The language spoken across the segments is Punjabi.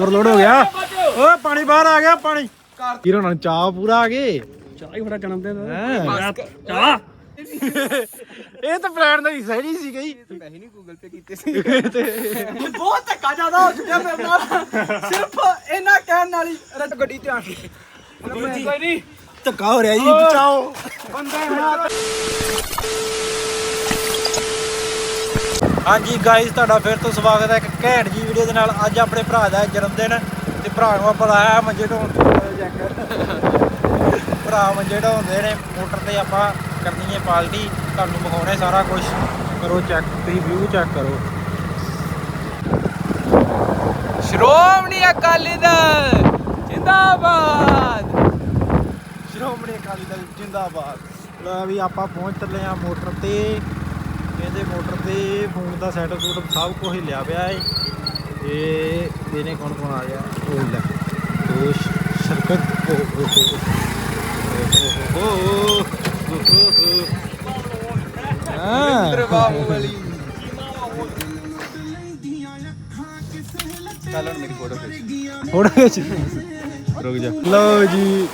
ਓਵਰਲੋਡ ਹੋ ਗਿਆ। ਓਏ ਪਾਣੀ ਬਾਹਰ ਆ ਗਿਆ ਪਾਣੀ। ਹੀਰੋ ਨਾਲ ਚਾਹ ਪੂਰਾ ਆ ਗਏ। ਚਾਹ ਹੀ ਬੜਾ ਜਨਮ ਦਿਨ। ਚਾਹ? ਇਹ ਤਾਂ ਪਲਾਨ ਦਾ ਹਿੱਸਾ ਹੀ ਨਹੀਂ ਸੀ ਗਈ ਪੈਸੇ ਨਹੀਂ ਗੂਗਲ ਪੇ ਕੀਤੇ ਸੀ। ਬਹੁਤ ਧੱਕਾ ਜ਼ਿਆਦਾ ਹੋ ਚੁੱਕਿਆ ਮੇਰੇ ਨਾਲ। ਸਿਰਫ ਇਹਨਾਂ ਕਹਿਣ ਨਾਲ ਹੀ ਰੱਟ ਗੱਡੀ ਤੇ ਆ ਗਈ। ਕੋਈ ਨਹੀਂ। ਧੱਕਾ ਹੋ ਰਿਹਾ ਜੀ ਬਚਾਓ। ਹਾਂਜੀ ਗਾਇਸ ਤੁਹਾਡਾ ਫਿਰ ਤੋਂ ਸਵਾਗਤ ਹੈ ਇੱਕ ਘੈਂਟ ਜੀ ਵੀਡੀਓ ਦੇ ਨਾਲ। ਅੱਜ ਆਪਣੇ ਭਰਾ ਦਾ ਜਨਮ ਦਿਨ ਤੇ ਭਰਾ ਨੂੰ ਆਪਾਂ ਲਾਇਆ ਮੰਜੇ ਢੋਣ ਭਰਾ ਮੰਜੇ ਢੋਂਦੇ ਨੇ, ਮੋਟਰ ਤੇ ਆਪਾਂ ਕਰਨੀ ਹੈ ਪਾਲਟੀ। ਤੁਹਾਨੂੰ ਵਿਖਾਉਣੇ ਸਾਰਾ ਕੁਝ ਕਰੋ ਚੈੱਕ ਤੁਸੀਂ ਵਿਊ ਚੈੱਕ ਕਰੋ। ਸ਼੍ਰੋਮਣੀ ਅਕਾਲੀ ਦਲ, ਜਿੰਦਾਬਾਦ! ਸ਼੍ਰੋਮਣੀ ਅਕਾਲੀ ਦਲ, ਜਿੰਦਾਬਾਦ। ਲੈ ਵੀ ਆਪਾਂ ਪਹੁੰਚ ਚੱਲੇ ਆ ਮੋਟਰ ਤੇ। ਇਹਦੇ ਮੋਟਰ ਤੇ ਫੋਨ ਦਾ ਸੈਟਅਪ ਸੂਟਅਪ ਸਭ ਕੁਝ ਹੀ ਲਿਆ ਪਿਆ ਏ। ਇਹ ਇਹਨੇ ਕੌਣ ਕੌਣ ਆ ਗਿਆ? ਉਹ ਲੈ। ਉਹ ਸ਼ਰਕਤ। ਉਹ ਉਹ ਉਹ ਹਾਂ। ਬਾਹੂਬਲੀ ਚੱਲ ਹੁਣ ਮੇਰੀ ਫੋਟੋ ਖਿੱਚ। ਰੁਕ ਜਾ। ਲਓ ਜੀ।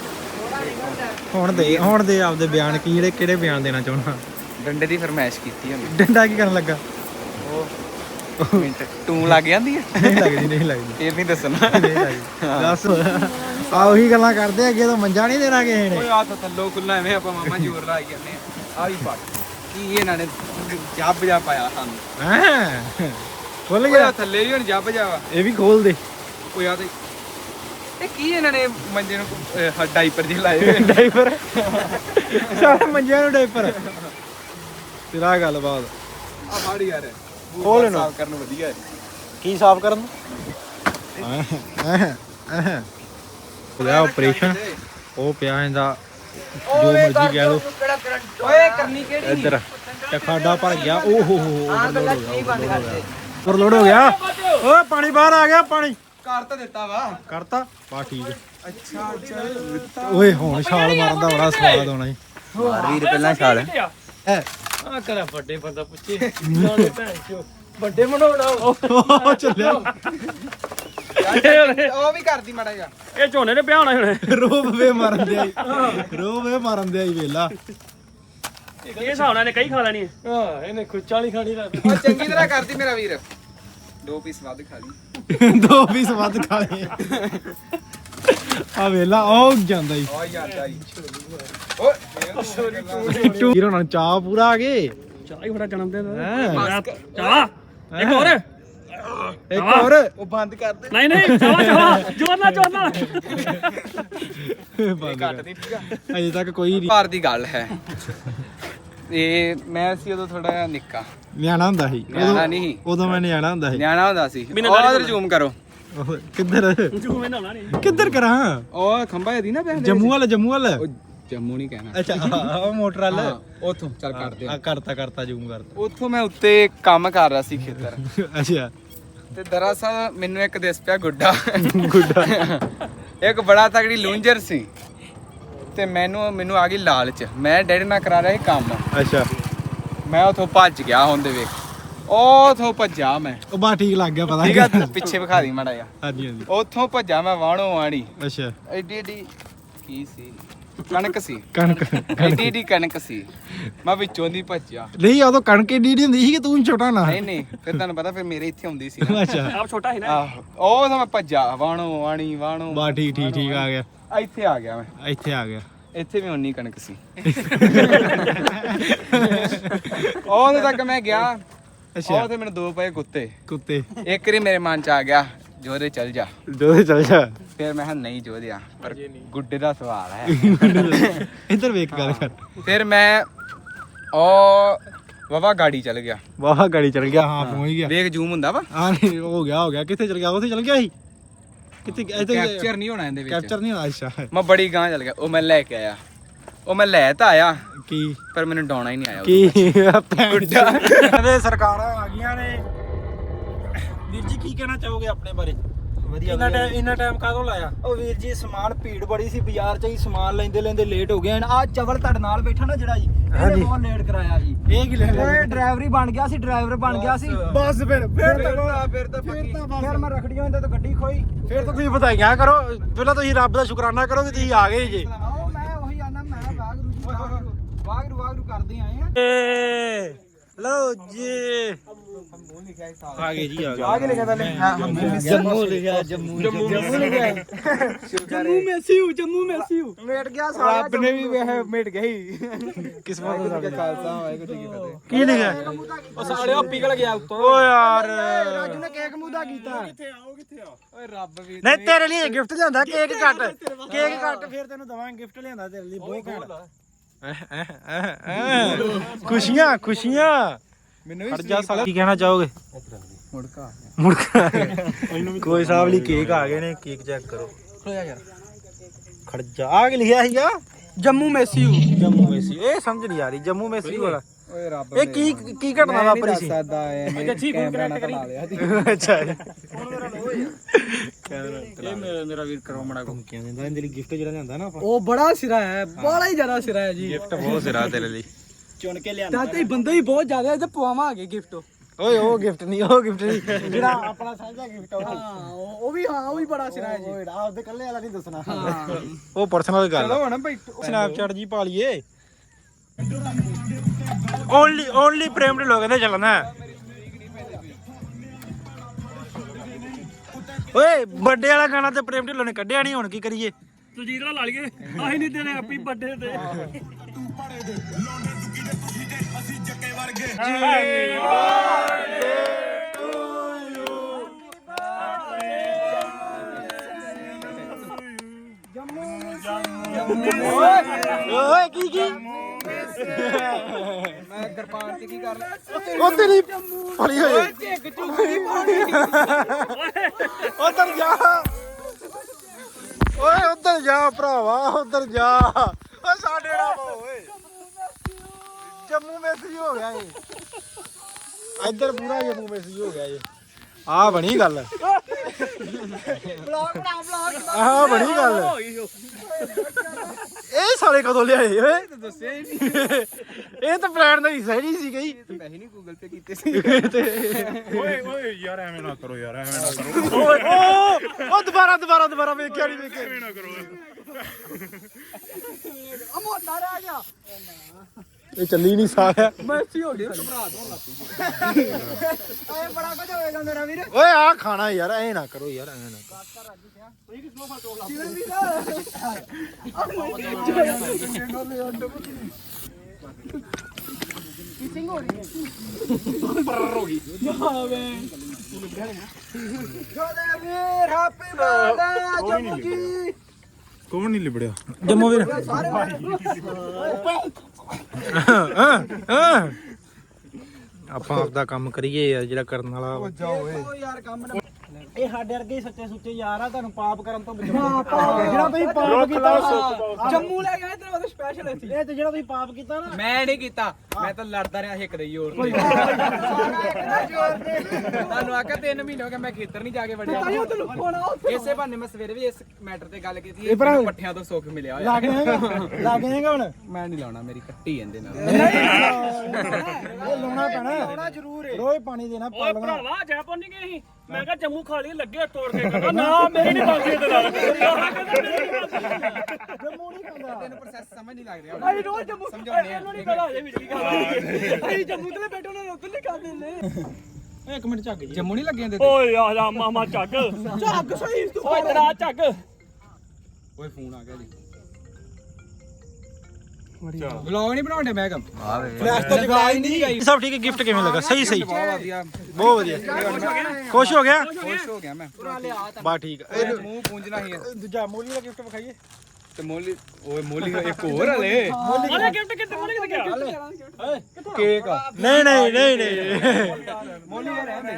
ਹੁਣ ਦੇ ਹੁਣ ਦੇ ਆਪਦੇ ਬਿਆਨ ਕੀ ਜਿਹੜੇ ਕਿਹੜੇ ਬਿਆਨ ਦੇਣਾ ਚਾਹੁੰਦਾ? ਡੰਡੇ ਦੀ ਫਰਮਾਇਸ਼ ਕੀਤੀ ਉਹਨੇ ਡੰਡਾ ਕੀ ਕਰਨ ਲੱਗਾ? ਉਹ ਮਿੰਟ ਟੂੰ ਲੱਗ ਜਾਂਦੀ ਹੈ ਨਹੀਂ ਲੱਗਦੀ ਨਹੀਂ ਲੱਗਦੀ। ਫੇਰ ਨਹੀਂ ਦੱਸਣਾ। ਨਹੀਂ ਲੱਗਦੀ। ਦੱਸ। ਆ ਉਹੀ ਗੱਲਾਂ ਕਰਦੇ ਅੱਗੇ ਤਾਂ ਮੰਜਾ ਨਹੀਂ ਦੇਣਾ ਕਿਸੇ ਨੇ। ਓਏ ਆ ਤਾਂ ਥੱਲੋ ਖੁੱਲਾ ਐਵੇਂ ਆਪਾਂ ਮਾਮਾ ਜੋਰ ਲਾਈ ਜਾਂਦੇ ਆ। ਆ ਵੀ ਕੀ ਇਹਨਾਂ ਨੇ ਜੱਬ ਜਾ ਪਾਇਆ ਸਾਨੂੰ। ਹਾਂ? ਖੁੱਲ ਗਿਆ। ਥੱਲੇ ਵੀ ਹੁਣ ਜੱਬ ਜਾਵਾ ਇਹ ਵੀ ਖੋਲ ਦੇ। ਓਏ ਆ ਤੇ ਇਹ ਕੀ ਇਹਨਾਂ ਨੇ ਮੰਜੇ ਨੂੰ ਡਾਈਪਰ ਜਿਹੇ ਲਾਏ? ਡਾਈਪਰ। ਸਾਰੇ ਮੰਜਿਆਂ ਨੂੰ ਡਾਈਪਰ। ਤੇਰਾ ਗੱਲਬਾਤ। ਆ ਫੜ ਯਾਰ। ਖੋਲ ਇਹਨੂੰ। ਸਾਫ਼ ਕਰਨ ਵਧੀਆ ਹੈ। ਕੀ ਸਾਫ਼ ਕਰਨ ਉਹਦਾ ਆਪਰੇਸ਼ਨ ਉਹ ਪਿਆ ਇਹਦਾ ਜੋ ਮਰਜ਼ੀ ਕਹਿ ਲੋ ਓਏ ਕਰਨੀ ਕਿਹੜੀ? ਇੱਧਰ ਟਖਾਡਾ ਭਰ ਗਿਆ। ਓ ਹੋ ਹੋ ਓਵਰਲੋਡ ਹੋ ਗਿਆ ਓਏ ਪਾਣੀ ਬਾਹਰ ਆ ਗਿਆ ਪਾਣੀ। ਕਰ ਤਾਂ ਦਿੱਤਾ ਵਾ। ਕਰਤਾ? ਬਾ ਠੀਕ ਹੈ। ਅੱਛਾ ਅੱਛਾ ਓਏ ਹੁਣ ਛਾਲ ਮਾਰਨ ਦਾ ਬੜਾ ਸਵਾਦ ਆਉਣਾ ਜੀ। ਮਾਰ ਵੀਰ ਪਹਿਲਾਂ ਛਾਲ ਐ ਆ ਕਰਾ ਵੱਡੇ ਬੰਦਾ ਪੁੱਛੇ। ਨਾਲੇ ਭੈਣ ਚੋ ਵੱਡੇ ਮਨਾਉਣਾ ਉਹ। ਚੱਲਿਆ। ਉਹ ਵੀ ਕਰਦੀ ਮਾੜਾ ਜਿਹਾ। ਇਹ ਝੋਨੇ ਦੇ ਵਿਆਹ ਹੋਣਾ ਹੁਣ। ਰੋਬ ਵੇ ਮਾਰਨ ਦੇ ਆਈ ਰੋਬ ਵੇ ਮਾਰਨ ਦੇ ਆਈ ਵੇਲਾ। ਇਹ ਹਿਸਾਬ ਨਾਲ ਨੇ ਕਈ ਖਾ ਲੈਣੀ ਹਾਂ। ਇਹਨੇ ਖੁੱਚਾ ਨਹੀਂ ਖਾਣੀ ਰਾਤ ਉਹ ਚੰਗੀ ਤਰ੍ਹਾਂ ਕਰਦੀ ਮੇਰਾ ਵੀਰ। ਦੋ ਪੀਸ ਵੱਧ ਖਾ ਲਈ। ਦੋ ਪੀਸ ਵੱਧ ਖਾ ਲਏ। ਆ ਵੇਲਾ ਉਹ ਜਾਂਦਾ ਈ ਓ ਯਾਰ ਆਈ ਓਏ ਹੀਰੋ ਨਾਲ ਚਾਹ ਪੂਰਾ ਆ ਗਏ? ਚਾਹ ਹੀ ਬੜਾ ਜਨਮ ਦਿਨ ਹੈਂ। ਚਾਹ? ਇੱਕ ਹੋਰ? ਇੱਕ ਹੋਰ? ਉਹ ਬੰਦ ਕਰ ਦੇ। ਨਹੀਂ ਨਹੀਂ ਚਾਹ ਚਾਹ। ਜੋਰ ਨਾਲ ਜੋਰ ਨਾਲ। ਬੰਦ ਕਰ। ਦੀ ਠੀਕ ਆ ਅਜੇ ਤੱਕ ਕੋਈ ਨਹੀਂ। ਭਾਰ ਦੀ ਗੱਲ ਹੈ। ਇਹ ਮੈਂ ਸੀ ਉਦੋਂ ਥੋੜਾ ਜਿਹਾ ਨਿੱਕਾ। ਨਿਆਣਾ ਹੁੰਦਾ ਸੀ। ਨਿਆਣਾ ਉਦੋਂ- ਨਹੀਂ ਉਦੋਂ ਮੈਂ ਨਿਆਣਾ ਹੁੰਦਾ ਸੀ। ਨਿਆਣਾ ਹੁੰਦਾ ਸੀ। ਉਧਰ ਜ਼ੂਮ ਕਰੋ। ਉਹ ਕਿੱਧਰ ਮੈਂ ਨਹੀਂ। ਕਿੱਧਰ ਕਰਾਂ? ਉਹ ਖੰਭਾ ਇਹਦੀ ਨਾ ਪੈਂਦੇ ਜੰਮੂ ਵਾਲਾ ਜੰਮੂ ਵਾਲਾ ਉਹ ਜੰਮੂ ਨਹੀਂ ਕਹਿਣਾ। ਅੱਛਾ ਆਹ, ਉਹ ਮੋਟਰ ਵਾਲਾ। ਉੱਥੋਂ ਚੱਲ ਕਰਦੇ ਆ। ਆ ਕਰਤਾ ਕਰਤਾ ਜ਼ੂਮ ਕਰਤਾ। ਉੱਥੋਂ ਮੈਂ ਉੱਤੇ ਕੰਮ ਕਰ ਰਿਹਾ ਸੀ ਖੇਤਰ। ਅੱਛਾ। ਤੇ ਦਰਅਸਲ ਮੈਨੂੰ ਇੱਕ ਦਿਸ ਪਿਆ ਗੁੱਡਾ। ਗੁੱਡਾ। ਇੱਕ ਬੜਾ ਤਗੜੀ ਲੂੰਜਰ ਸੀ। ਤੇ ਮੈਨੂੰ ਮੈਨੂੰ ਆ ਗਈ ਲਾਲਚ। ਮੈਂ ਡੈਡੀ ਨਾਲ ਕਰਾ ਰਿਹਾ ਸੀ ਕੰਮ। ਅੱਛਾ। ਮੈਂ ਉਥੋਂ ਭੱਜ ਗਿਆ ਹੁਣ ਦੇ ਵੇਖ। ਉਥੋਂ ਭੱਜਾ ਮੈਂ। ਉਹ ਬਾ ਠੀਕ ਲੱਗ ਗਿਆ ਪਤਾ ਠੀਕ ਆ ਪਿੱਛੇ ਵਿਖਾ ਦੀ ਮਾੜਾ ਜਿਹਾ। ਹਾਂਜੀ ਹਾਂਜੀ। ਉਥੋਂ ਭੱਜਾ ਮੈਂ ਵਾਣੋ ਵਾਣੀ ਅੱਛਾ। ਐਡੀ ਐਡੀ ਕੀ ਸੀ? ਕਣਕ ਸੀ। ਕਣਕ ਐਡੀ ਐਡੀ ਕਣਕ ਸੀ। ਮੈਂ ਵਿੱਚੋਂ ਦੀ ਭੱਜਿਆ। ਨਹੀਂ ਉਦੋਂ ਕਣਕ ਏਡੀ ਏਡੀ ਹੁੰਦੀ ਸੀ ਕਿ ਤੂੰ ਛੋਟਾ ਨਾ। ਨਹੀਂ ਨਹੀਂ ਫਿਰ ਤੁਹਾਨੂੰ ਪਤਾ ਫਿਰ ਮੇਰੇ ਇੱਥੇ ਹੁੰਦੀ ਸੀ ਨਾ। ਅੱਛਾ। ਆਪ ਛੋਟਾ ਸੀ ਨਾ। ਆਹੋ ਉਹ ਤਾਂ ਮੈਂ ਭੱਜਾ ਵਾਣੋ ਵਾਣੀ ਵਾਣੋ ਬਾ ਠੀਕ ਠੀਕ ਠੀਕ ਆ ਗਿਆ। ਇੱਥੇ ਆ ਗਿਆ ਮੈਂ। ਇੱਥੇ ਆ ਗਿਆ। ਇੱਥੇ ਵੀ ਉਨੀ ਕਣਕ ਸੀ। ਉਹ ਤੱਕ ਮੈਂ ਗਿਆ। ਅੱਛਾ। ਉਹ ਤੇ ਮੈਨੂੰ ਦੋ ਪਏ ਕੁੱਤੇ। ਕੁੱਤੇ। ਇੱਕ ਰੀ ਮੇਰੇ ਮਨ ਚ ਆ ਗਿਆ ਜੋਦੇ ਚੱਲ ਜਾ। ਦੋਦੇ ਚੱਲ ਜਾ। ਫਿਰ ਮੈਂ ਕਿਹਾ ਨਹੀਂ ਜੋਦਿਆ ਪਰ ਗੁੱਡੇ ਦਾ ਸਵਾਲ ਹੈ। ਇੱਧਰ ਵੇਖ ਗੱਲ ਕਰ। ਫਿਰ ਮੈਂ ਉਹ ਵਾਵਾ ਗਾੜੀ ਚੱਲ ਗਿਆ। ਵਾਹ ਗਾੜੀ ਚੜ ਗਿਆ। ਹਾਂ ਪਹੁੰਚ ਗਿਆ। ਵੇਖ ਜ਼ੂਮ ਹੁੰਦਾ ਵਾ। ਨਹੀਂ ਹੋ ਗਿਆ ਹੋ ਗਿਆ। ਕਿੱਥੇ ਚਲ ਗਿਆ? ਉੱਥੇ ਚਲ ਗਿਆ ਸੀ? ਕਿੱਥੇ ਕੈਪਚਰ ਨਹੀਂ ਹੋਣਾ ਇਹਦੇ ਵਿੱਚ। ਕੈਪਚਰ ਨਹੀਂ ਹੋਣਾ ਅੱਛਾ। ਮੈਂ ਬੜੀ ਗਾਂ ਚੱਲ ਗਿਆ। ਉਹ ਮੈਂ ਲੈ ਕੇ ਆਇਆ। ਉਹ ਮੈਂ ਲੈ ਤਾਂ ਆਇਆ। ਕੀ? ਪਰ ਮੈਨੂੰ ਡਾਉਣਾ ਹੀ ਨਹੀਂ ਆਇਆ ਕੀ? ਗੁੱਡਾ ਦੇ ਸਰਕਾਰਾਂ ਆ ਗਈਆਂ ਨੇ। ਵੀਰ ਜੀ ਕੀ ਕਹਿਣਾ ਚਾਹੋਗੇ ਆਪਣੇ ਬਾਰੇ? ਵਧੀਆ ਇੰਨਾ। ਟਾਈਮ ਇੰਨਾ ਟਾਈਮ ਕਾਹਦੋਂ ਲਾਇਆ? ਉਹ ਵੀਰ ਜੀ ਸਮਾਨ ਭੀੜ ਬੜੀ ਸੀ ਬਾਜ਼ਾਰ 'ਚ ਹੀ ਸਮਾਨ ਲੈਂਦੇ ਲੈਂਦੇ ਲੇਟ ਹੋ ਗਏ ਆ ਚਵਲ ਤੁਹਾਡੇ ਨਾਲ ਬੈਠਾ ਨਾ ਜਿਹੜਾ ਜੀ। ਇਹਨੇ ਬਹੁਤ ਲੇਟ ਕਰਾਇਆ ਜੀ। ਇਹ ਕੀ ਲੈ ਇਹ ਡਰਾਈਵਰ ਹੀ ਬਣ ਗਿਆ ਸੀ ਡਰਾਈਵਰ ਬਣ ਗਿਆ ਸੀ। ਬਸ ਫਿਰ ਫਿਰ ਤਾਂ ਫਿਰ ਤਾਂ ਫਿਰ ਮੈਂ ਰਖੜੀਆਂ ਇਹਦੇ ਤੋਂ ਗੱਡੀ ਖੋਈ। ਫਿਰ ਤਾਂ ਤੁਸੀਂ ਵਧਾਈਆਂ ਕਰੋ। ਪਹਿਲਾਂ ਤੁਸੀਂ ਰੱਬ ਦਾ ਸ਼ੁਕਰਾਨਾ ਕਰੋ ਕਿ ਤੁਸੀਂ ਆ ਗਏ ਜੇ ਉਹ ਮੈਂ ਉਹੀ ਆਨਾ ਮੈਂ ਵਾਗਰੂ ਜੀ ਵਾਗਰੂ ਵਾਗਰੂ ਵਾਗਰੂ ਕਰਦੇ ਆਏ ਆ। ਏ ਲਓ ਜੀ। ਆ ਗਏ ਜੀ ਆ ਗਏ। ਆ ਕੇ ਲਿਖਿਆ ਪਹਿਲੇ। ਜੰਮੂ ਲਿਖਿਆ। ਜੰਮੂ ਜੰਮੂ ਲਿਖਿਆ। ਜੰਮੂ ਮੈਸੀ ਹੂੰ ਜੰਮੂ ਮੈਸੀ ਹੂੰ। ਮੇਟ ਗਿਆ ਸਾਰਾ ਰੱਬ ਨੇ ਵੀ ਵੇਹ ਮੇਟ ਗਈ ਕਿਸਮਤ ਦਾ ਖਾਲਸਾ ਵਾਹਿਗੁਰੂ ਜੀ ਕੀ ਫਤਿਹ। ਕੀ ਲਿਖਿਆ? ਉਹ ਸਾਲਿਓ ਪਿਘਲ ਗਿਆ ਉੱਤੋਂ। ਓ ਯਾਰ। ਰਾਜੂ ਨੇ ਕੇਕ ਮੂੰਹ ਦਾ ਕੀਤਾ ਓਏ ਰੱਬ ਵੀ ਨਹੀਂ ਤੇਰੇ ਲਈ ਗਿਫਟ ਲਿਆਂਦਾ ਕੇਕ ਕੱਟ। ਕੇਕ ਕੱਟ ਫਿਰ ਤੈਨੂੰ ਦਵਾਂਗੇ ਗਿਫਟ ਲਿਆਂਦਾ ਤੇਰੇ ਲਈ ਬੋਏ ਘੈਂਟ। ਖੁਸ਼ੀਆਂ ਖੁਸ਼ੀਆਂ ਮੈਨੂੰ ਖੜ ਜਾ ਸਾਲਾ ਕੀ ਕਹਿਣਾ ਚਾਹੋਗੇ ਮੁੜਕਾ ਮੁੜਕਾ ਕੋਈ ਸਾਹਿਬ ਲਈ ਕੇਕ ਆ ਗਏ ਨੇ ਕੇਕ ਚੈੱਕ ਕਰੋ ਖੋਇਆ ਯਾਰ ਖੜ ਜਾ ਆ ਕੇ ਲਿਖਿਆ ਸੀਗਾ ਜੰਮੂ ਮੈਸੀ ਹੂੰ ਜੰਮੂ ਮੇਸੀ ਇਹ ਸਮਝ ਨਹੀਂ ਆ ਰਹੀ ਜੰਮੂ ਮੇਸੀ ਵਾਲਾ ਓਏ ਰੱਬ ਇਹ ਕੀ ਕੀ ਘਟਨਾ ਵਾਪਰੀ ਸੀ? ਸਾਦਾ ਐ ਕੈਮਰਾ ਨਾਲ ਲਾ ਲਿਆ ਜੀ। ਅੱਛਾ। ਜੀ ਇਹ ਮੇਰਾ ਮੇਰਾ ਵੀਰ ਕਰੋ ਮੜਾ ਧਮਕੀਆਂ ਦਿੰਦਾ? ਇਹਦੇ ਲਈ ਗਿਫਟ ਜਿਹੜਾ ਲਿਆਂਦਾ ਨਾ ਆਪਾਂ। ਉਹ ਬੜਾ ਸਿਰਾ ਹੈ ਬੜਾ ਹੀ ਜ਼ਿਆਦਾ ਸਿਰਾ ਹੈ ਜੀ। ਗਿਫਟ ਬਹੁਤ ਸਿਰਾ ਤੇਰੇ ਲਈ। ਚੁਣ ਕੇ ਲਿਆਂਦਾ। ਤਾਂ ਤੇ ਬੰਦੇ ਹੀ ਬਹੁਤ ਜ਼ਿਆਦਾ ਹੈ ਤੇ ਪਵਾਵਾਂਗੇ ਗਿਫਟ ਓਏ ਉਹ ਗਿਫਟ ਨਹੀਂ ਉਹ ਗਿਫਟ ਨਹੀਂ। ਜਿਹੜਾ ਆਪਣਾ ਸਾਂਝਾ ਗਿਫਟ ਆ ਹਾਂ ਉਹ ਉਹ ਵੀ ਹਾਂ ਉਹ ਵੀ ਬੜਾ ਸਿਰਾ ਹੈ ਜੀ। ਉਹ ਆਪਦੇ ਕੱਲੇ ਵਾਲਾ ਨਹੀਂ ਦੱਸਣਾ। ਹਾਂ। ਉਹ ਪਰਸਨਲ ਗੱਲ ਚਲੋ ਹੁਣ ਭਾਈ ਸਨੈਪਚੈਟ ਜੀ ਪਾ ਲਈਏ। ਓਨਲੀ ਓਨਲੀ ਪ੍ਰੇਮ ਲੋਕ ਕਹਿੰਦੇ ਚੱਲਣਾ। ਓਏ ਵੱਡੇ ਵਾਲਾ ਗਾਣਾ ਤੇ ਪ੍ਰੇਮ ਢਿੱਲੋਂ ਨੇ ਕੱਢਿਆ ਨਹੀਂ ਹੁਣ ਕੀ ਕਰੀਏ? ਸੁਜੀਤ ਨਾਲ ਲਾ ਲਈਏ ਆਹੀ ਨਹੀਂ ਤੇਰੇ ਹੈਪੀ ਬਰਥਡੇ ਤੇ। ਓਏ ਕੀ ਕੀ? ਮੈਂ ਦਰਬਾਰ ਤੇ ਕੀ ਕਰ ਲਿਆ ਉਹ ਤੇਰੀ ਫੜੀ ਹੋਈ ਪਾਣੀ। ਉਧਰ ਜਾ। ਓਏ ਉਧਰ ਜਾ ਭਰਾਵਾ ਉਧਰ ਜਾ। ਓ ਸਾਡੇ ਨਾਲ ਓਏ। ਜੰਮੂ ਮੈਸੀ ਹੋ ਗਿਆ ਏ। ਇੱਧਰ ਪੂਰਾ ਜੰਮੂ ਮੈਸੀ ਹੋ ਗਿਆ ਏ। ਆ ਬਣੀ ਗੱਲ। ਬਲੌਗ ਬਣਾ ਬਲੌਗ ਆ ਬਣੀ ਗੱਲ। ਇਹ ਸਾਲੇ ਕਦੋਂ ਲਿਆਏ ਓਏ? ਦੱਸਿਆ ਹੀ ਨਹੀਂ। ਇਹ ਤਾਂ ਪਲਾਨ ਦਾ ਹਿੱਸਾ ਹੀ ਨਹੀਂ ਸੀ ਗਈ ਪੈਸੇ ਨਹੀਂ ਗੂਗਲ ਪੇ ਕੀਤੇ ਸੀ। ਓਏ ਓਏ ਯਾਰ ਐਵੇਂ ਨਾ ਕਰੋ ਯਾਰ ਐਵੇਂ ਨਾ ਕਰੋ। ਓਏ ਓ ਉਹ ਦੁਬਾਰਾ ਦੁਬਾਰਾ ਦੁਬਾਰਾ ਵੇਖਿਆ ਨਹੀਂ ਵੇਖਿਆ ਐਵੇਂ ਨਾ ਕਰੋ। ਅਮੋਟਾ ਰਹਿ ਗਿਆ। ਇਹ ਚੱਲੀ ਨਹੀਂ ਸਾਲਿਆ। ਮੈਸੀ ਹੋ ਗਿਆ ਘਬਰਾ ਦੋ ਲੱਪੀ ਆਏ ਬੜਾ ਕੁਝ ਹੋਏਗਾ ਮੇਰਾ ਵੀਰ। ਓਏ ਆ ਖਾਣਾ ਯਾਰ ਐ ਨਾ ਕਰੋ ਯਾਰ ਐ ਨਾ ਕਰੋ। ਜੋਦੇ ਵੀਰ? Happy birthday Jammu ji. ਕੌਣ ਨਹੀਂ ਲਿਬੜਿਆ। ਜੰਮੂ ਵੀਰ। ਆਪਾਂ ਆਪਦਾ ਕੰਮ ਕਰੀਏ ਯਾਰ ਜਿਹੜਾ ਕਰਨ ਵਾਲਾ ਵਾ। ਓ ਯਾਰ ਕੰਮ ਨਾ ਇਹ ਸਾਡੇ ਵਰਗੇ ਸੱਚੇ ਸੁੱਚੇ ਯਾਰ ਆ ਤੁਹਾਨੂੰ ਪਾਪ ਕਰਨ ਤੋਂ ਹਾਂ, ਪਾਪ। ਜਿਹੜਾ ਤੁਸੀਂ ਪਾਪ ਕੀਤਾ ਜੰਮੂ ਲੈ ਗਏ ਤੇ ਉਹਦੇ ਸਪੈਸ਼ਲ ਸੀ ਇਹ ਤੇ ਜਿਹੜਾ ਤੁਸੀਂ ਪਾਪ ਕੀਤਾ ਨਾ। ਮੈਂ ਨਹੀਂ ਕੀਤਾ ਮੈਂ ਤਾਂ ਲੜਦਾ ਰਿਹਾ ਇੱਕ ਰਹੀ ਹੋਰ ਤੁਹਾਨੂੰ ਆਖਿਆ 3 ਮਹੀਨੇ ਹੋ ਗਏ ਮੈਂ ਖੇਤਰ ਨਹੀਂ ਜਾ ਕੇ ਵੜਿਆ। ਇਸੇ ਬਹਾਨੇ ਮੈਂ ਸਵੇਰੇ ਵੀ ਇਸ ਮੈਟਰ ਤੇ ਗੱਲ ਕੀਤੀ ਇਹ ਪੱਠਿਆਂ ਤੋਂ ਸੁੱਖ ਮਿਲਿਆ ਹੋਇਆ। ਲੱਗ ਜਾਏਗਾ। ਲੱਗ ਜਾਏਗਾ ਹੁਣ। ਮੈਂ ਨਹੀਂ ਲਾਉਣਾ ਮੇਰੀ ਕੱਟੀ ਜਾਂਦੇ ਨਾਲ। ਇਹ ਲਾਉਣਾ ਪੈਣਾ। ਆਉਣਾ ਜ਼ਰੂਰ ਹੈ ਰੋਜ਼ ਪਾਣੀ ਦੇਣਾ ਓਏ ਭਰਾਵਾ ਜੈਪੁਰ ਨਹੀਂ ਗਏ ਸੀ ਮੈਂ ਕਿਹਾ ਜੰਮੂ ਖਾ ਲਈ ਲੱਗੇ ਤੋੜ ਕੇ। ਕਹਿੰਦਾ ਨਾ ਮੇਰੀ ਨਹੀਂ ਬਣਦੀ ਇਹਦੇ ਨਾਲ। ਕਹਿੰਦਾ ਮੇਰੀ ਨਹੀਂ ਬਣਦੀ ਜੰਮੂ ਨਹੀਂ ਖਾਂਦਾ। ਤੈਨੂੰ ਪ੍ਰੋਸੈਸ ਸਮਝ ਨਹੀਂ ਲੱਗ ਰਿਹਾ। ਅਸੀਂ ਰੋਜ਼ ਜੰਮੂ ਸਮਝਾਉਂਦੇ ਆ। ਇਹਨੂੰ ਨਹੀਂ ਪਤਾ ਅਜੇ ਵਿੱਚ ਕੀ ਗੱਲ ਅਸੀਂ ਜੰਮੂ ਤੇ ਬੈਠੋ ਨਾ ਉੱਧਰ ਨਹੀਂ ਕਰਦੇ ਨੇ। ਇੱਕ ਮਿੰਟ ਝੱਕ ਜੀ। ਜੰਮੂ ਨਹੀਂ ਲੱਗੇ ਜਾਂਦੇ ਓਏ ਆ ਜਾ ਮਾਮਾ ਝੱਗ। ਝੱਗ ਸਹੀ ਤੂੰ। ਓਏ ਤੇਰਾ ਝੱਗ। ਓਏ ਫੋਨ ਆ ਗਿਆ ਜੀ। ਵਲੌਗ ਨਹੀਂ ਬਣਾਉਂਦੇ ਮੈਂ ਕਮ ਫਲੈਸ਼ ਤਾਂ ਜਗਾ ਹੀ ਨਹੀਂ ਸਭ ਠੀਕ ਹੈ ਗਿਫਟ ਕਿਵੇਂ ਲੱਗਾ ਸਹੀ ਸਹੀ ਬਹੁਤ ਵਧੀਆ ਬਹੁਤ ਵਧੀਆ ਖੁਸ਼ ਹੋ ਗਿਆ ਖੁਸ਼ ਹੋ ਗਿਆ ਮੈਂ ਬਾ ਠੀਕ ਹੈ ਇਹ ਮੂੰਹ ਪੂੰਝਣਾ ਹੀ ਹੈ। ਦੂਜਾ ਮੂਲੀ ਦਾ ਗਿਫਟ ਵਿਖਾਈਏ ਤੇ ਮੋਲੀ ਓਏ ਮੋਲੀ ਇੱਕ ਹੋਰ ਹਲੇ ਉਹਨੇ ਗਿਫਟ ਕਿੱਥੇ ਉਹਨੇ ਕਿੱਥੇ ਗਿਆ ਕੇਕ ਨਹੀਂ ਨਹੀਂ ਨਹੀਂ ਨਹੀਂ ਮੋਲੀ ਰਹਿੰਦੇ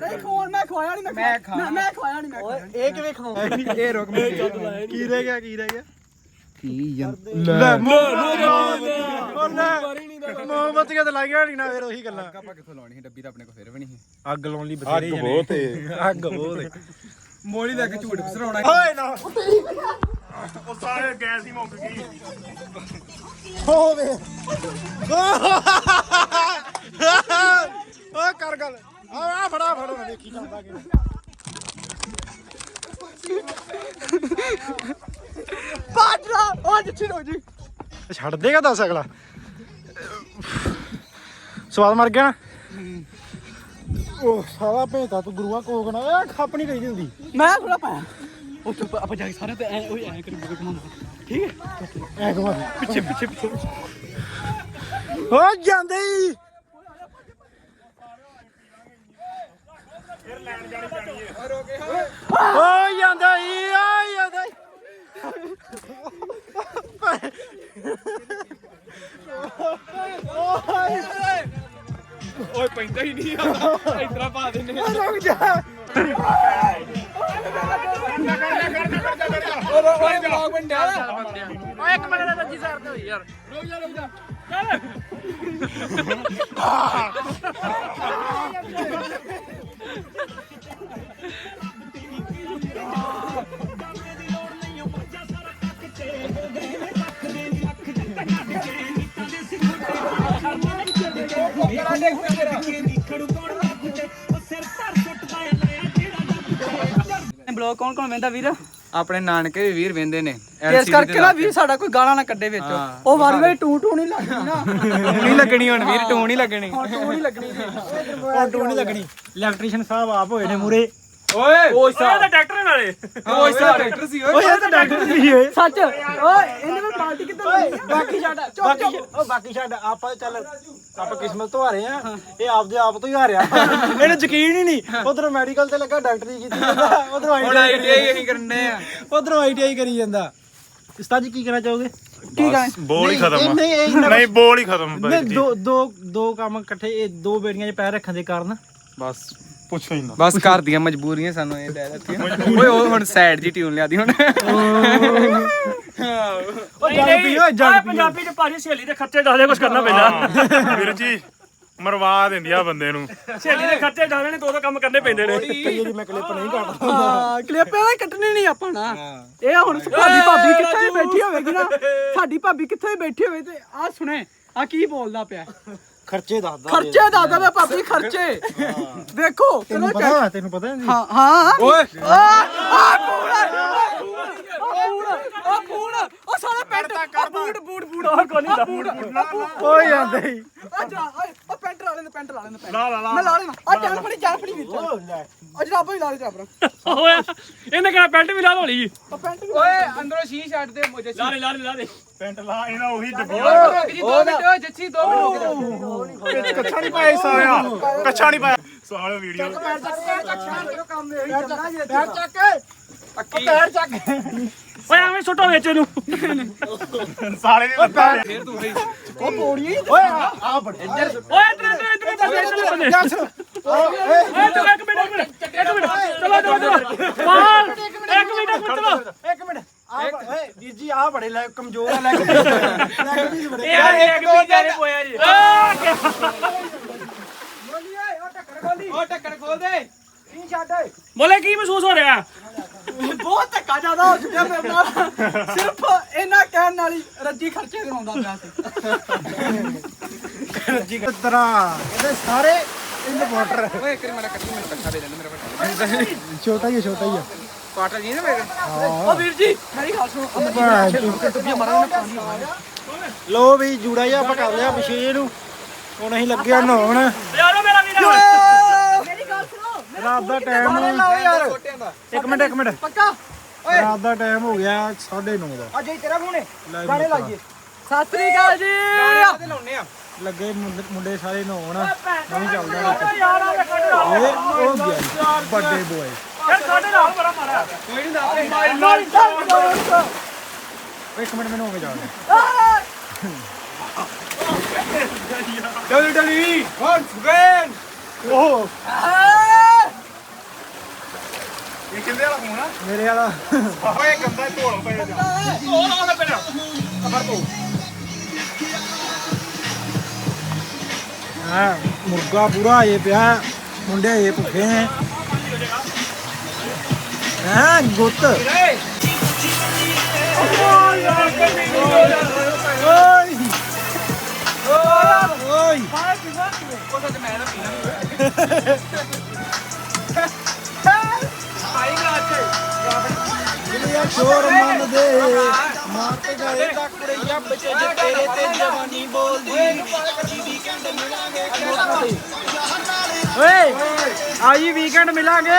ਨਹੀਂ ਖੋਣ ਮੈਂ ਖਵਾਇਆ ਨਹੀਂ ਮੈਂ ਖਾ ਮੈਂ ਖਵਾਇਆ ਨਹੀਂ ਮੈਂ ਇਹ ਕਿਵੇਂ ਖਾਉਂਦਾ ਇਹ ਰੁਕ ਮੈਂ ਕੀ ਰਹਿ ਗਿਆ ਕੀ ਰਹਿ ਗਿਆ ਕੀ ਜੰ ਲੈ ਮੋਮਬੱਤੀਆਂ ਤੇ ਲਾਈਆਂ ਨਹੀਂ ਨਾ ਫਿਰ ਉਹੀ ਗੱਲਾਂ। ਆਪਾਂ ਕਿੱਥੋਂ ਲਾਉਣੀ ਸੀ? ਡੱਬੀ ਤਾਂ ਆਪਣੇ ਕੋਲ ਫਿਰ ਵੀ ਨਹੀਂ ਸੀ। ਅੱਗ ਲਾਉਣ ਲਈ ਬਥੇਰੇ ਅੱਗ ਬਹੁਤ ਏ। ਅੱਗ ਬਹੁਤ ਏ। ਮੋਲੀ ਦਾ ਇੱਕ ਝੂਠ ਫਸਰਾਉਣਾ ਓਏ ਨਾ। ਉਹ ਸਾਰੇ ਗੈਸ ਹੀ ਮੁੱਕ ਗਈ। ਹੋਵੇ। ਓ ਕਰ ਗੱਲ। ਆ ਆ ਫੜਾ ਫੜੋ ਵੇਖੀ ਜਾਂਦਾ ਕਿ ਬਾਜਰਾ ਉਹ ਜਿੱਥੇ ਰੋ ਜੀ। ਛੱਡ ਦੇਗਾ ਦੱਸ ਅਗਲਾ। ਸਵਾਦ ਮਰ ਗਿਆ ਉਹ ਸਾਲਾ ਭੇਤਾ ਤੂੰ ਗੁਰੂਆ ਕੋਕ ਨਾ ਇਹ ਖੱਪ ਨਹੀਂ ਕਹੀ ਹੁੰਦੀ ਮੈਂ ਥੋੜਾ ਪਾਇਆ। ਉਹ ਚੁੱਪ ਆਪਾਂ ਜਾ ਕੇ ਸਾਰੇ ਤੇ ਐ ਉਹ ਐ ਕਰੀ ਬੁਕੇ ਠੀਕ ਹੈ? ਐ ਘੁਮਾ ਪਿੱਛੇ ਪਿੱਛੇ ਪਿੱਛੇ ਹੋ ਜਾਂਦੇ ਹੀ। ਹੋ ਜਾਂਦਾ ਹੀ। ਆ ਜਾਂਦਾ ਹੀ ਓਏ ਪੈਂਦਾ ਹੀ ਨਹੀਂ ਆ। ਇਤਰਾ ਪਾ ਦਿੰਨੇ ਰੁਕ ਜਾ। ਓਏ ਬਲੌਗ ਬਣ ਡਿਆ ਓਏ ਇੱਕ ਮਿੰਟ ਦਾ ਸੱਚੀ ਸਾਰ ਤੇ ਹੋਈ ਯਾਰ। ਰੁਕ ਜਾ ਰੁਕ ਜਾ ਬਲੌਗ ਕੌਣ ਕੌਣ ਵੇਂਦਾ ਵੀਰ? ਆਪਣੇ ਨਾਨਕੇ ਵੀ ਵੀਰ ਵੇਂਦੇ ਨੇ ਇਸ ਕਰਕੇ ਨਾ ਵੀਰ ਸਾਡਾ ਕੋਈ ਗਾਲਾਂ ਨਾ ਕੱਢੇ ਵਿੱਚ। ਉਹ ਵਾਰੀ ਵਾਰੀ ਟੂ ਟੂ ਨਹੀਂ ਲੱਗਦੀ ਨਾ। ਨਹੀਂ ਲੱਗਣੀ ਹੁਣ ਵੀਰ ਟੋਨ ਹੀ ਲੱਗਣੀ। ਟੂ ਨਹੀਂ ਲੱਗਣੀ। ਉਹ ਟੂ ਨਹੀਂ ਲੱਗਣੀ। ਇਲੈਕਟ੍ਰੀਸ਼ੀਅਨ ਸਾਹਿਬ ਆਪ ਹੋਏ ਨੇ ਮੂਰੇ। ਓਏ। ਓਏ ਓਏ ਤਾਂ ਡਾਕਟਰ ਨਾਲੇ। ਓਏ ਸਾ ਟਰੈਕਟਰ ਸੀ ਓਏ। ਇਹ ਤਾਂ ਡਾਕਟਰ ਸੀ ਓਏ। ਸੱਚ। ਓਏ ਇਹਨੇ ਵੀ ਪਾਰਟੀ ਕਿੱਦਾਂ ਲਈ ਬਾਕੀ ਛੱਡ ਚੁੱਪ ਬਾਕੀ ਚੁੱਪ ਉਹ ਬਾਕੀ ਛੱਡ ਆਪਾਂ ਚੱਲ ਆਪਾਂ ਕਿਸਮਤ ਤੋਂ ਹਾਰੇ ਆ। ਇਹ ਆਪਦੇ ਆਪ ਤੋਂ ਹੀ ਹਾਰਿਆ ਇਹਨੂੰ ਯਕੀਨ ਹੀ ਨਹੀਂ। ਉਧਰ ਮੈਡੀਕਲ ਤੇ ਲੱਗਾ ਡਾਕਟਰੀ ਕੀਤੀ ਜਾਂਦਾ। ਉਧਰ ਹੁਣ ਆਈਟੀਆਈ ਅਸੀਂ ਕਰਨੇ ਆ। ਉਧਰ ਆਈਟੀਆਈ ਕਰੀ ਜਾਂਦਾ। ਉਸਤਾਦ ਜੀ ਕੀ ਕਹਿਣਾ ਚਾਹੋਗੇ? ਕੀ ਕਹਾਂ ਬੋਲ ਹੀ ਨਹੀਂ, ਖਤਮ ਨਹੀਂ, ਇਹ ਨਹੀਂ ਬੋਲ ਹੀ ਖਤਮ ਨਹੀਂ ਜੀ। ਦੋ ਦੋ ਦੋ ਕੰਮ ਇਕੱਠੇ ਇਹ ਦੋ ਬੇੜੀਆਂ 'ਚ ਪੈਰ ਰੱਖਣ ਦੇ ਕਾਰਨ। ਬਸ। ਪੁੱਛੋ ਹੀ ਨਾ। ਬਸ ਘਰ ਦੀਆਂ ਮਜਬੂਰੀਆਂ ਸਾਨੂੰ ਇਹ ਲੈ ਦਿੱਤੀਆਂ। ਓਏ ਉਹ ਹੁਣ ਸਾਈਡ ਜੀ ਟਿਊਨ ਲਿਆਦੀ ਹੁਣ। ਓਏ ਪੀਓ। ਪੰਜਾਬੀ ਚ ਭਾਜੀ ਸਹੇਲੀ ਦੇ ਖਰਚੇ ਜ਼ਿਆਦਾ ਕੁਝ ਕਰਨਾ ਪੈਂਦਾ। ਵੀਰ ਜੀ ਮਰਵਾ ਦਿੰਦੀ ਆ ਬੰਦੇ ਨੂੰ। ਸਹੇਲੀ ਦੇ ਖਰਚੇ ਜ਼ਿਆਦਾ ਨੇ ਦੋ ਦੋ ਕੰਮ ਕਰਨੇ ਪੈਂਦੇ ਨੇ। ਕਈ ਮੈਂ ਕਲਿੱਪ ਨਹੀਂ ਕੱਟਦਾ ਹਾਂ ਕਲਿੱਪ ਇਹਦਾ ਕੱਟਣੀ ਨਹੀਂ ਆਪਾਂ ਨਾ। ਇਹ ਹੁਣ ਸਾਡੀ ਭਾਬੀ ਕਿੱਥੇ ਬੈਠੀ ਹੋਵੇਗੀ ਨਾ? ਸਾਡੀ ਭਾਬੀ ਕਿੱਥੇ ਬੈਠੀ ਹੋਵੇ ਤੇ ਆ ਸੁਣੇ ਆ ਕੀ ਬੋਲਦਾ ਪਿਆ? ਖਰਚੇ ਦੱਸਦਾ ਖਰਚੇ ਦੱਸਦਾ ਵੇ ਭਾਬੀ ਖਰਚੇ। ਵੇਖੋ ਤੈਨੂੰ ਚਲੋ ਪਤਾ ਤੈਨੂੰ ਪਤਾ ਨਹੀਂ ਹਾਂ ਹਾਂ। ਓਏ। ਆ ਆ ਫੂੜ ਆ ਆ ਆ ਪੈਂਟ ਆ। Boot boot boot. ਉਹ ਕੋਈ ਬੂਟ ਆ ਬੂਟ। ਹੋ ਜਾਂਦੇ ਹੀ। ਆ ਜਾ ਆ ਪੈਂਟ ਲਾ ਲੈਂਦੇ ਪੈਂਟ ਲਾ ਲੈਂਦੇ ਪੈਂਟ। ਲਾ ਲਾ ਲਾ। ਮੈਂ ਲਾ ਲੈਣਾ ਆ ਜਾਨ ਫੜੀ ਜਾਨ ਫੜੀ ਵਿੱਚ। ਆ ਜਰਾਬਾਂ ਹੀ ਲਾ ਦੇ ਜਰਾਬਾਂ। ਹੋਇਆ ਇਹਨੇ ਕਿਹਾ ਪੈਂਟ ਵੀ ਲਾ ਲੋ ਲਈ ਆ ਪੈਂਟ ਵੀ ਓਏ ਅੰਦਰੋਂ ਸ਼ੀਸ਼ ਛੱਡ ਦੇ ਮੁਝੇ ਲਾ ਦੇ ਲਾ ਦੇ ਲਾ ਦੇ। ਪੈਂਟ ਲਾ ਇਹਨਾਂ ਉਹੀ ਡੱਬੀ ਰੁਕ ਜੀ 2 ਮਿੰਟ ਓਏ ਜੱਸੀ 2 ਮਿੰਟ ਰੁਕ ਜਾ। ਵਿੱਚ ਕੱਛਾ ਨਹੀਂ ਪਾਇਆ ਸਾਲਿਆ। ਕੱਛਾ ਨਹੀਂ ਪਾਇਆ। ਸਾਲਿਆ ਵੀਡੀਓ। ਪੈਰ ਚੱਕ ਪੈਰ ਚੱਕ ਕਰੋ ਕੰਮ ਇਹ ਚੱਲਣਾ ਜੀ ਪੈਰ ਚੱਕ ਪੈਰ ਚੱਕ ਓਏ ਐਵੇਂ ਸੁੱਟੋ ਵਿੱਚ ਇਹਨੂੰ। ਸਾਲੇ ਨੇ। ਲੱਗਾ ਫੇਰ ਤੂੰ ਸਹੀ ਉਹ ਹੀ ਓਏ ਆ ਆ ਬੜੇ ਓਏ ਇਧਰ ਇਧਰ ਇਧਰ ਬੰਦੇ ਇਧਰ ਬੰਦੇ ਓਏ ਓਏ ਚਲੋ ਇੱਕ ਮਿੰਟ ਇੱਕ ਮਿੰਟ। ਇੱਕ ਮਿੰਟ ਚਲੋ ਚਲੋ ਚਲੋ ਪਾਲ ਇੱਕ ਮਿੰਟ ਇੱਕ ਮਿੰਟ ਚਲੋ ਇੱਕ ਮਿੰਟ ਆ ਓਏ ਵੀਰ ਜੀ ਆ ਬੜੇ ਲੈ ਕਮਜ਼ੋਰ ਆ ਲੈ ਲੈ ਵੀ ਬੜੇ। ਇਹ ਇੱਕ ਵੀ ਜਾਰੇ ਪੋਇਆ ਜੀ। ਓ ਟੱਕਰ ਖੋਲ ਦੇ। ਨਹੀਂ ਛੱਡ। ਬੋਲੇ ਕੀ ਮਹਿਸੂਸ ਹੋ ਰਿਹਾ? ਬਹੁਤ ਧੱਕਾ ਜ਼ਿਆਦਾ ਹੋ ਚੁੱਕਿਆ ਮੇਰੇ ਨਾਲ। ਸਿਰਫ ਇਹਨਾਂ ਕਹਿਣ ਨਾਲ ਹੀ ਰੱਜੀ ਖਰਚੇ ਕਰਾਉਂਦਾ ਪਿਆ ਸੀ। ਤਰ੍ਹਾਂ ਇਹਦੇ ਸਾਰੇ ਇਨਵਰਟਰ ਓਏ ਇੱਕ ਮਿੰਟ ਕੱਟੀ ਮੈਨੂੰ ਕੱਟਾ ਦੇ ਦੇ ਮੇਰਾ ਵੱਡਾ ਛੋਟਾ ਹੀ ਆ, ਛੋਟਾ ਹੀ ਆ ਕੁਆਟਰ ਜੀ ਨਾ ਮੇਰੇ। ਉਹ ਵੀਰ ਜੀ ਮੇਰੀ ਗੱਲ ਸੁਣੋ ਟੁੱਪੀਆਂ ਮਾਰਾਂ ਪਾਣੀ ਲੋ ਵੀ ਜੂੜਾ ਜਿਹਾ ਆਪਾਂ ਕਰ ਲਿਆ ਪਿਛੇ ਨੂੰ। ਹੁਣ ਅਸੀਂ ਲੱਗੇ ਆ ਨਹਾਉਣ। ਯਾਰੋ ਮੇਰਾ ਵੀਰ ਮੇਰੀ ਗੱਲ ਸੁਣੋ ਰਾਤ ਦਾ ਟਾਈਮ ਲਾਓ ਯਾਰ। ਇੱਕ ਮਿੰਟ ਇੱਕ ਮਿੰਟ। ਪੱਕਾ? ਰਾਤ ਦਾ ਟਾਈਮ ਹੋ ਗਿਆ 9:30 ਦਾ। ਅੱਜ ਹੀ ਤੇਰਾ ਫੋਨ ਹੈ ਗਾਣੇ। ਲਾਈਏ। ਸਤਿ ਸ੍ਰੀ ਅਕਾਲ ਜੀ। ਤੇ ਲਾਉਨੇ ਆ। ਲੱਗੇ ਮੁੰਡੇ ਸਾਰੇ ਨਹਾਉਣ। ਨਹੀਂ ਚੱਲਦਾ ਯਾਰ ਆ ਕੱਢ ਇਹ ਉਹ ਗਿਆ ਵੱਡੇ ਬੋਏ ਯਾਰ ਸਾਡੇ ਨਾਲ। ਬੜਾ ਮਾਰਿਆ ਕੋਈ ਨਹੀਂ ਦੱਸ ਇੱਕ ਮਿੰਟ ਮੈਨੂੰ ਹੋ ਕੇ ਜਾਣ ਡਬਲਯੂ ਡਬਲਯੂ ਵਾਂਸ ਅਗੇਨ ਓਹ। ਇਹ ਕਿੰਦੇ ਵਾਲਾ ਫੋਨ ਆ? ਮੇਰੇ ਵਾਲਾ। ਓਏ ਗੰਦਾ ਢੋਲ ਪਏ ਜਾ। ਉਹ ਲਾ ਦੇ ਪਹਿਲਾਂ ਹਾਂ ਮੁਰਗਾ ਪੂਰਾ ਇਹ ਪਿਆ ਮੁੰਡੇ ਇਹ ਭੁੱਖੇ ਨੇ। ਹੈ ਗੁੱਤ। ਓਏ। ਓਏ। ਦੁਨੀਆ ਸ਼ੋਰ ਮੰਨ ਦੇ ਮਾਤ ਗਏ ਤੱਕ ਕੁੜੀਆਂ ਬੱਚੇ ਜੇ ਤੇਰੇ ਤੇ ਜਵਾਨੀ ਬੋਲਦੀ। ਵੀਕਐਂਡ ਮਿਲਾਂਗੇ। ਓਏ। ਆਈ ਵੀਕਐਂਡ ਮਿਲਾਂਗੇ।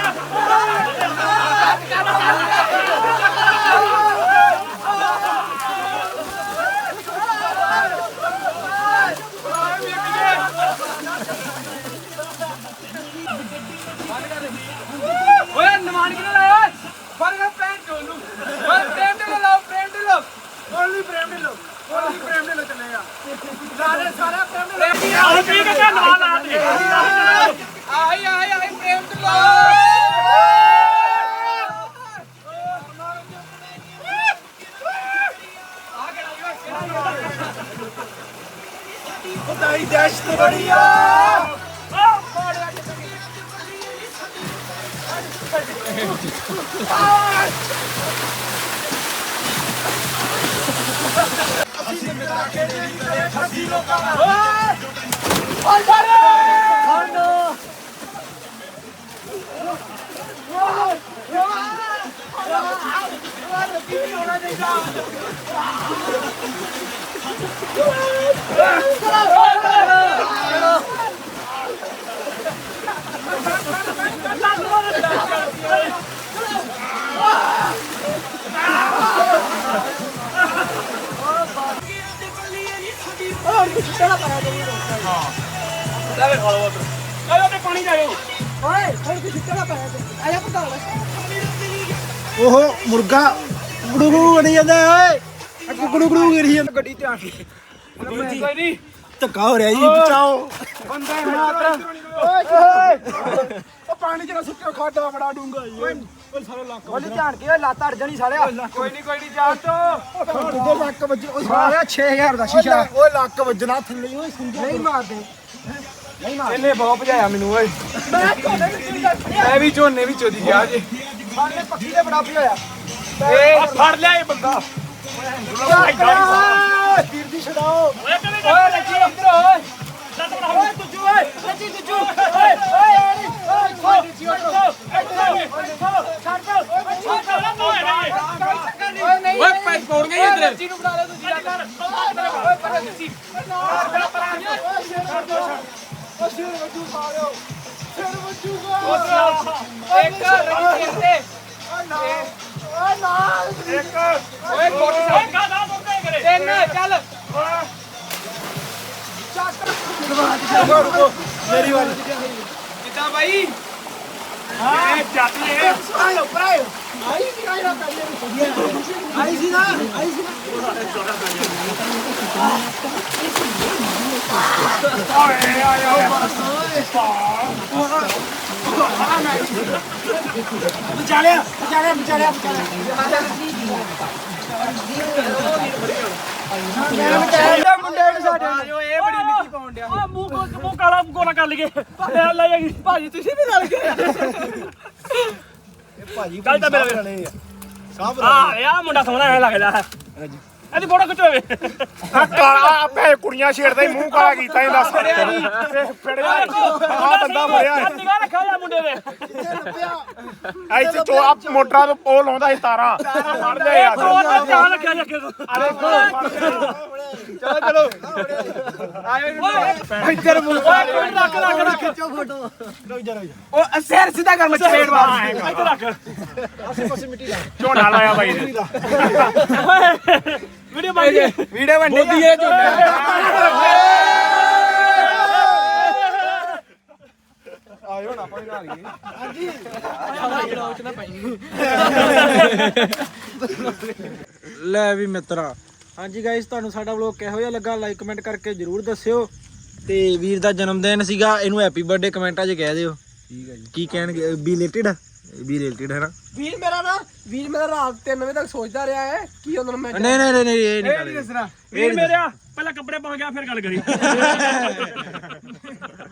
い出してもりよ！走るだけでいいからやばい ਖੁਦਾਈ ਦਹਿਸ਼ਤ ਬੜੀ ਆ ਆਇਓ ਤੇ ਪਾਣੀ ਜਾਇਓ ਓਏ ਹੁਣ ਕੀ ਸਿੱਟਣਾ ਪਾਇਆ ਆਇਆ ਪਤਾ ਉਹ ਮੁਰਗਾ ਗੁੜੂ ਗੁੜੂ ਜਾਂਦਾ ਓਏ ਗੁੜੂ ਗੁੜੂ ਕਰੀ ਜਾਂਦਾ। ਗੱਡੀ ਤੇ ਆ ਕੇ। ਕੋਈ ਨਹੀਂ ਧੱਕਾ ਹੋ ਰਿਹਾ ਜੀ ਬਚਾਓ। ਬੰਦਾ ਮਾਤਰ ਉਹ ਪਾਣੀ ਚ ਨਾ ਸੁੱਟਿਓ ਖਾਡਾ ਬੜਾ ਡੂੰਗਾ ਜੀ। ਓਏ ਸਾਰੇ ਲੱਕ ਬੋਲੀ ਧਿਆਨ ਕੇ ਓਏ ਲੱਤ ਅੜ ਜਾਣੀ ਸਾਲਿਆ। ਕੋਈ ਨਹੀਂ ਕੋਈ ਨਹੀਂ ਜਾ ਤੋ ਦੇ ਲੱਕ ਵੱਜ ਉਹ ਸਾਰਾ 6000 ਦਾ ਸ਼ੀਸ਼ਾ। ਓਏ ਲੱਕ ਵੱਜਣਾ ਥੱਲੇ ਓਏ ਸੁੰਦਰ ਨਹੀਂ ਮਾਰਦੇ। ਇਹਨੇ ਬਹੁਤ ਭਜਾਇਆ ਮੈਨੂੰ ਓਏ। ਮੈਂ ਵੀ ਝੋਨੇ ਵਿੱਚ ਉਹਦੀ ਗਿਆ ਜੇ। ਸਾਲੇ ਪੱਖੀ ਦੇ ਬਰਾਬਰ ਹੋਇਆ ਆ ਫੜ ਲਿਆ ਇਹ ਬੰਦਾ। ਵੀਰ ਦੀ ਛਡਾਓ ਓਏ ਕਦੇ ਓਏ ਰੱਜੀ ਇੱਧਰ ਓਏ ਲੱਤ ਬਣਾ ਓਏ ਤੁਜੂ ਓਏ ਰੱਜੀ ਤੁਜੂ ਓਏ ਓਏ ਆੜੀ ਓਏ ਓਏ ਰੱਜੀ ਓਏ ਨਹੀਂ ਓਏ ਪੈਸੇ ਪੌੜ ਗਏ ਇੱਧਰ ਰੱਜੀ ਨੂੰ। ਬਣਾ ਲੈ ਦੂਜੀ ਗੱਲ ਓਏ ਪਰ ਰੱਜੀ ਓ ਸਿਰ ਵਜੂ ਮਾਰਿਓ ਸਿਰ ਵਜੂ ਇੱਕ ਰੱਜੀ ਸਿਰ ਤੇ ਓਏ ਨਾਲ ਓਏ ਕੋਟ ਤਿੰਨ ਚੱਲ ਮੇਰੀ ਵਾਰੀ ਕਿੱਦਾਂ ਬਾਈ ਆਈ ਉੱਪਰ ਆਇਓ ਆਈ ਸੀ ਆਈ ਨਾ ਆਈ ਸੀ ਨਾ ਆਈ ਸੀ ਨਾ ਵਿਚਾਲਿਆ ਵਿਚਾਲਿਆ ਵਿਚਾਲਿਆ ਵਿਚਾਲਿਆ ਮੁੰਡੇ ਨੂੰ ਸਾਡੇ ਨਾਲ ਇਹ ਬੜੀ ਮਿੱਟੀ ਪਾਉਣ ਡਿਆ ਆ ਮੂੰਹ ਕੋ ਮੂੰਹ ਕਾਲਾ ਗੋਣਾ ਕਰ ਲਈਏ ਲੈ ਲੈ ਜਾਗੀ ਭਾਜੀ ਤੁਸੀਂ ਵੀ ਰਲ ਗਏ ਭਾਜੀ ਚੱਲ ਤਾਂ ਮੇਰਾ ਵੀਰ। ਰਲੇ ਆ ਮੁੰਡਾ ਸੋਹਣਾ ਲੱਗਦਾ ਹੈ। ਇਹਦੀ ਫੋਟੋ ਖਿਚੋਵੇ ਆ ਕਾਲਾ ਆਪੇ ਕੁੜੀਆਂ ਛੇੜਦਾ ਹੀ ਮੂੰਹ ਕਾਲਾ ਕੀਤਾ ਇਹ ਦੱਸ। ਫੜਿਆ ਆ ਬੰਦਾ ਫੜਿਆ ਨਿਗਾਹ ਰੱਖਿਆ ਜਾ ਮੁੰਡੇ ਦੇ। ਇੱਥੇ ਚੋ ਆ ਮੋਟਰਾਂ ਤੋਂ ਪੋਲ ਆਉਂਦਾ ਸੀ ਤਾਰਾਂ। ਫੜ ਲਿਆ ਇਹ ਯਾਰ ਰੱਖਿਆ ਜਾ ਕੇ। ਤੂੰ ਚਲੋ ਚਲੋ। ਆਇਓ ਇੱਧਰ ਮੂੰਹ ਰੱਖ ਰੱਖ ਰੱਖ। ਖਿੱਚੋ ਫੋਟੋ। ਰੁਕ ਜਾ ਰੁਕ ਜਾ। ਉਹ ਸਿਰ ਸਿੱਧਾ ਕਰ ਮੈਂ ਚਪੇੜ ਮਾਰ। ਇੱਥੇ ਰੱਖ। ਆਸੇ ਪਾਸੇ ਮਿੱਟੀ ਲਾ। ਝੋਨਾ ਲਾਇਆ ਬਾਈ ਨੇ। ਵੀਡੀਓ ਬਣ ਗਈ। ਵੀਡੀਓ ਨਹਾ ਲਈਏ ਲੈ ਵੀ ਮਿੱਤਰਾ। ਹਾਂਜੀ ਗਾਇਸ ਤੁਹਾਨੂੰ ਸਾਡਾ ਵਲੌਗ ਕਿਹੋ ਜਿਹਾ ਲੱਗਾ? ਲਾਈਕ ਕਮੈਂਟ ਕਰਕੇ ਜਰੂਰ ਦੱਸਿਓ। ਤੇ ਵੀਰ ਦਾ ਜਨਮ ਦਿਨ ਸੀਗਾ। ਇਹਨੂੰ ਹੈਪੀ ਬਰਥਡੇ ਕਮੈਂਟਾਂ 'ਚ ਕਹਿ ਦਿਓ। ਠੀਕ ਹੈ ਜੀ। ਕੀ ਕਹਿਣਗੇ? ਬੀ ਬੀ ਰਿਲੇਟਡ ਹੈ ਨਾ। ਵੀਰ ਮੇਰਾ ਨਾ ਵੀਰ ਮੇਰਾ ਰਾਤ 3 ਵਜੇ ਤੱਕ ਸੋਚਦਾ ਰਿਹਾ ਹੈ ਕੀ ਉਹਨਾਂ ਨੂੰ ਮੈਂ ਨਹੀਂ ਨਹੀਂ ਨਹੀਂ ਨਹੀਂ ਇਹ ਨਹੀਂ ਇਹ ਨਹੀਂ ਦੱਸਣਾ। ਵੀਰ ਮੇਰਿਆ ਪਹਿਲਾਂ ਕੱਪੜੇ ਪਾ ਗਿਆ ਫਿਰ ਗੱਲ ਕਰੀ।